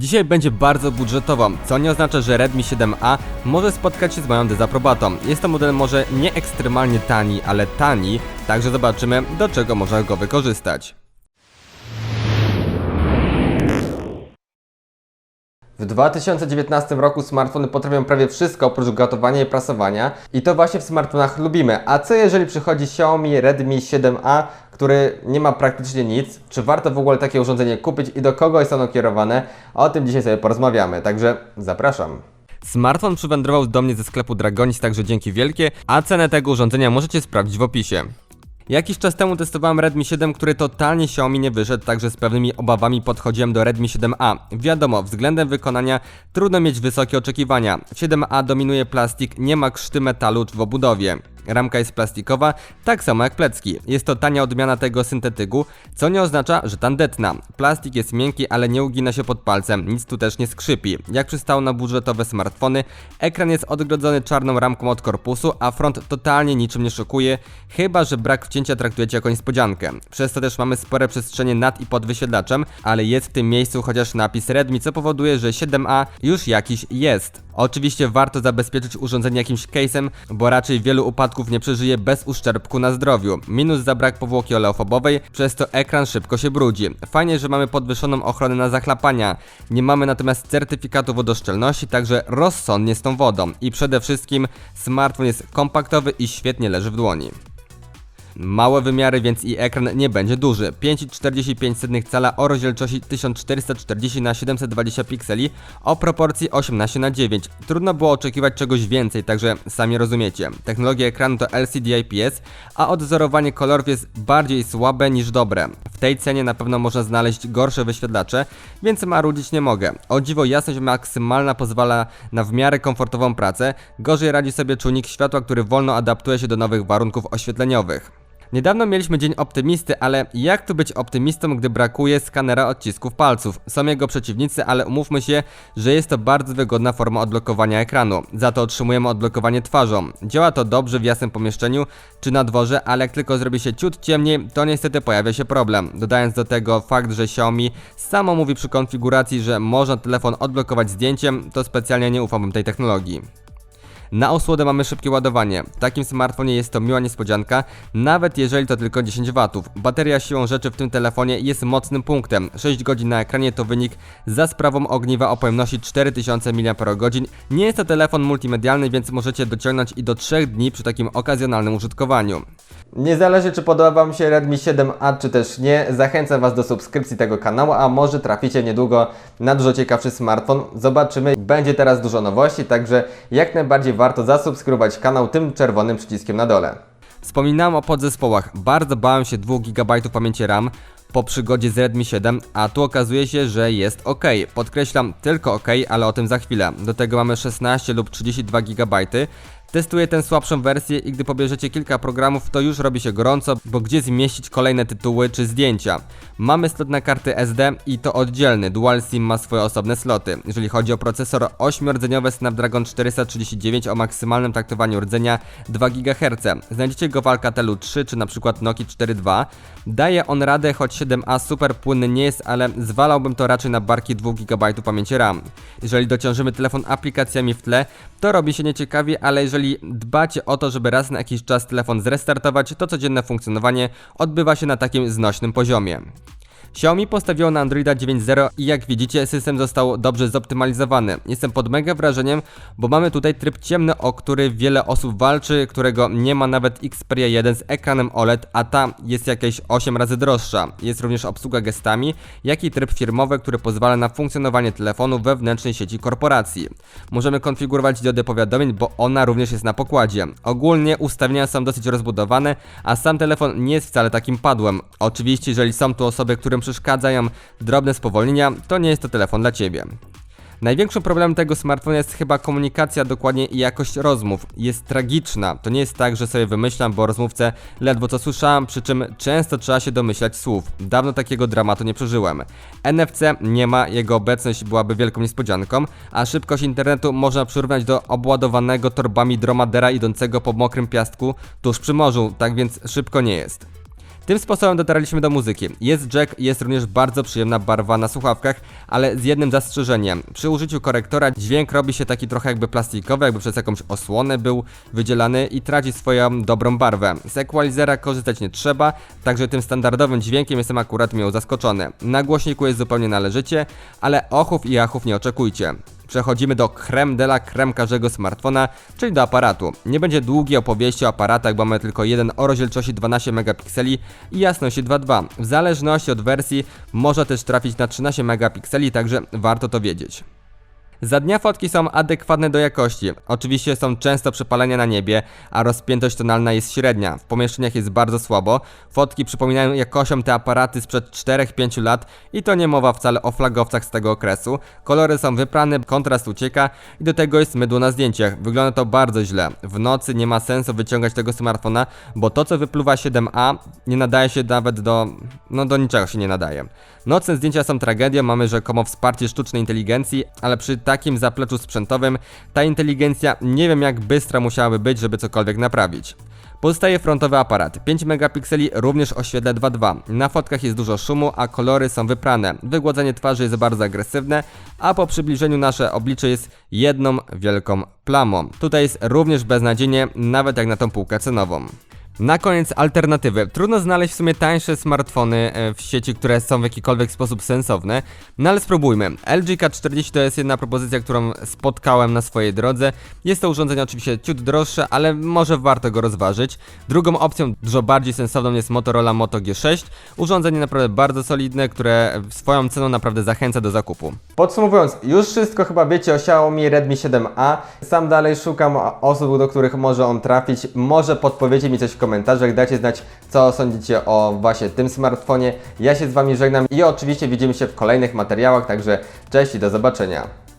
Dzisiaj będzie bardzo budżetowo, co nie oznacza, że Redmi 7A może spotkać się z moją dezaprobatą. Jest to model może nie ekstremalnie tani, ale tani, także zobaczymy do czego można go wykorzystać. W 2019 roku smartfony potrafią prawie wszystko oprócz gotowania i prasowania i to właśnie w smartfonach lubimy. A co jeżeli przychodzi Xiaomi Redmi 7A, który nie ma praktycznie nic? Czy warto w ogóle takie urządzenie kupić i do kogo jest ono kierowane? O tym dzisiaj sobie porozmawiamy, także zapraszam. Smartfon przywędrował do mnie ze sklepu Dragonis, także dzięki wielkie, a cenę tego urządzenia możecie sprawdzić w opisie. Jakiś czas temu testowałem Redmi 7, który totalnie Xiaomi nie wyszedł, także z pewnymi obawami podchodziłem do Redmi 7A. Wiadomo, względem wykonania trudno mieć wysokie oczekiwania. W 7A dominuje plastik, nie ma krzty metalu w obudowie. Ramka jest plastikowa, tak samo jak plecki. Jest to tania odmiana tego syntetyku, co nie oznacza, że tandetna. Plastik jest miękki, ale nie ugina się pod palcem, nic tu też nie skrzypi. Jak przystało na budżetowe smartfony, ekran jest odgrodzony czarną ramką od korpusu, a front totalnie niczym nie szokuje, chyba że brak wcięcia traktujecie jako niespodziankę. Przez to też mamy spore przestrzenie nad i pod wysiedlaczem, ale jest w tym miejscu chociaż napis Redmi, co powoduje, że 7A już jakiś jest. Oczywiście warto zabezpieczyć urządzenie jakimś case'em, bo raczej wielu upadków nie przeżyje bez uszczerbku na zdrowiu. Minus za brak powłoki oleofobowej, przez to ekran szybko się brudzi. Fajnie, że mamy podwyższoną ochronę na zachlapania. Nie mamy natomiast certyfikatu wodoszczelności, także rozsądnie z tą wodą. I przede wszystkim smartfon jest kompaktowy i świetnie leży w dłoni. Małe wymiary, więc i ekran nie będzie duży. 5,45 cala o rozdzielczości 1440 na 720 pikseli o proporcji 18 na 9. Trudno było oczekiwać czegoś więcej, także sami rozumiecie. Technologia ekranu to LCD IPS, a odzorowanie kolorów jest bardziej słabe niż dobre. W tej cenie na pewno można znaleźć gorsze wyświetlacze, więc marudzić nie mogę. O dziwo jasność maksymalna pozwala na w miarę komfortową pracę, gorzej radzi sobie czujnik światła, który wolno adaptuje się do nowych warunków oświetleniowych. Niedawno mieliśmy dzień optymisty, ale jak tu być optymistą, gdy brakuje skanera odcisków palców? Są jego przeciwnicy, ale umówmy się, że jest to bardzo wygodna forma odblokowania ekranu. Za to otrzymujemy odblokowanie twarzą. Działa to dobrze w jasnym pomieszczeniu czy na dworze, ale jak tylko zrobi się ciut ciemniej, to niestety pojawia się problem. Dodając do tego fakt, że Xiaomi samo mówi przy konfiguracji, że można telefon odblokować zdjęciem, to specjalnie nie ufam tej technologii. Na osłodę mamy szybkie ładowanie. W takim smartfonie jest to miła niespodzianka, nawet jeżeli to tylko 10 W. Bateria siłą rzeczy w tym telefonie jest mocnym punktem. 6 godzin na ekranie to wynik za sprawą ogniwa o pojemności 4000 mAh. Nie jest to telefon multimedialny, więc możecie dociągnąć i do 3 dni przy takim okazjonalnym użytkowaniu. Nie zależy czy podoba Wam się Redmi 7A czy też nie, zachęcam Was do subskrypcji tego kanału, a może traficie niedługo na dużo ciekawszy smartfon. Zobaczymy, będzie teraz dużo nowości, także jak najbardziej warto zasubskrybować kanał tym czerwonym przyciskiem na dole. Wspominałem o podzespołach. Bardzo bałem się 2 GB pamięci RAM po przygodzie z Redmi 7, a tu okazuje się, że jest ok. Podkreślam tylko ok, ale o tym za chwilę. Do tego mamy 16 lub 32 GB. Testuję tę słabszą wersję i gdy pobierzecie kilka programów, to już robi się gorąco, bo gdzie zmieścić kolejne tytuły czy zdjęcia. Mamy slot na karty SD i to oddzielny, Dual SIM ma swoje osobne sloty. Jeżeli chodzi o procesor 8-rdzeniowy Snapdragon 439 o maksymalnym taktowaniu rdzenia 2 GHz. Znajdziecie go w Alcatelu 3 czy na przykład Nokia 4.2. Daje on radę, choć 7A super płynny nie jest, ale zwalałbym to raczej na barki 2 GB pamięci RAM. Jeżeli dociążymy telefon aplikacjami w tle, to robi się nieciekawie, ale jeżeli dbacie o to, żeby raz na jakiś czas telefon zrestartować, to codzienne funkcjonowanie odbywa się na takim znośnym poziomie. Xiaomi postawiło na Androida 9.0 i jak widzicie system został dobrze zoptymalizowany. Jestem pod mega wrażeniem, bo mamy tutaj tryb ciemny, o który wiele osób walczy, którego nie ma nawet Xperia 1 z ekranem OLED, a ta jest jakieś 8 razy droższa. Jest również obsługa gestami, jak i tryb firmowy, który pozwala na funkcjonowanie telefonu we wewnętrznej sieci korporacji. Możemy konfigurować diodę powiadomień, bo ona również jest na pokładzie. Ogólnie ustawienia są dosyć rozbudowane, a sam telefon nie jest wcale takim padłem. Oczywiście, jeżeli są tu osoby, którym przeszkadzają drobne spowolnienia, to nie jest to telefon dla Ciebie. Największym problemem tego smartfona jest chyba komunikacja, dokładnie i jakość rozmów. Jest tragiczna. To nie jest tak, że sobie wymyślam, bo rozmówcę ledwo co słyszałem, przy czym często trzeba się domyślać słów. Dawno takiego dramatu nie przeżyłem. NFC nie ma, jego obecność byłaby wielką niespodzianką, a szybkość internetu można przyrównać do obładowanego torbami dromadera idącego po mokrym piasku tuż przy morzu, tak więc szybko nie jest. Tym sposobem dotarliśmy do muzyki. Jest jack, jest również bardzo przyjemna barwa na słuchawkach, ale z jednym zastrzeżeniem. Przy użyciu korektora dźwięk robi się taki trochę jakby plastikowy, jakby przez jakąś osłonę był wydzielany i traci swoją dobrą barwę. Z equalizera korzystać nie trzeba, także tym standardowym dźwiękiem jestem akurat miło zaskoczony. Na głośniku jest zupełnie należycie, ale ochów i achów nie oczekujcie. Przechodzimy do creme de la creme każdego smartfona, czyli do aparatu. Nie będzie długiej opowieści o aparatach, bo mamy tylko jeden o rozdzielczości 12 megapikseli i jasności 2.2. W zależności od wersji może też trafić na 13 megapikseli, także warto to wiedzieć. Za dnia fotki są adekwatne do jakości. Oczywiście są często przepalenia na niebie, a rozpiętość tonalna jest średnia. W pomieszczeniach jest bardzo słabo. Fotki przypominają jakością te aparaty sprzed 4-5 lat i to nie mowa wcale o flagowcach z tego okresu. Kolory są wyprane, kontrast ucieka i do tego jest mydło na zdjęciach. Wygląda to bardzo źle. W nocy nie ma sensu wyciągać tego smartfona, bo to co wypluwa 7a nie nadaje się nawet do... no do niczego się nie nadaje. Nocne zdjęcia są tragedią, mamy rzekomo wsparcie sztucznej inteligencji, ale przy takim zapleczu sprzętowym ta inteligencja nie wiem jak bystra musiałaby być, żeby cokolwiek naprawić. Pozostaje frontowy aparat, 5 megapikseli również o świetle 2.2. Na fotkach jest dużo szumu, a kolory są wyprane. Wygładzenie twarzy jest bardzo agresywne, a po przybliżeniu nasze oblicze jest jedną wielką plamą. Tutaj jest również beznadziejnie, nawet jak na tą półkę cenową. Na koniec alternatywy. Trudno znaleźć w sumie tańsze smartfony e, w sieci, które są w jakikolwiek sposób sensowne, no ale spróbujmy. LG K40 to jest jedna propozycja, którą spotkałem na swojej drodze. Jest to urządzenie oczywiście ciut droższe, ale może warto go rozważyć. Drugą opcją, dużo bardziej sensowną jest Motorola Moto G6. Urządzenie naprawdę bardzo solidne, które swoją ceną naprawdę zachęca do zakupu. Podsumowując, już wszystko chyba wiecie o Xiaomi Redmi 7A. Sam dalej szukam osób, do których może on trafić. Może podpowiecie mi coś w komentarzach, dajcie znać, co sądzicie o właśnie tym smartfonie. Ja się z Wami żegnam i oczywiście widzimy się w kolejnych materiałach, także cześć i do zobaczenia.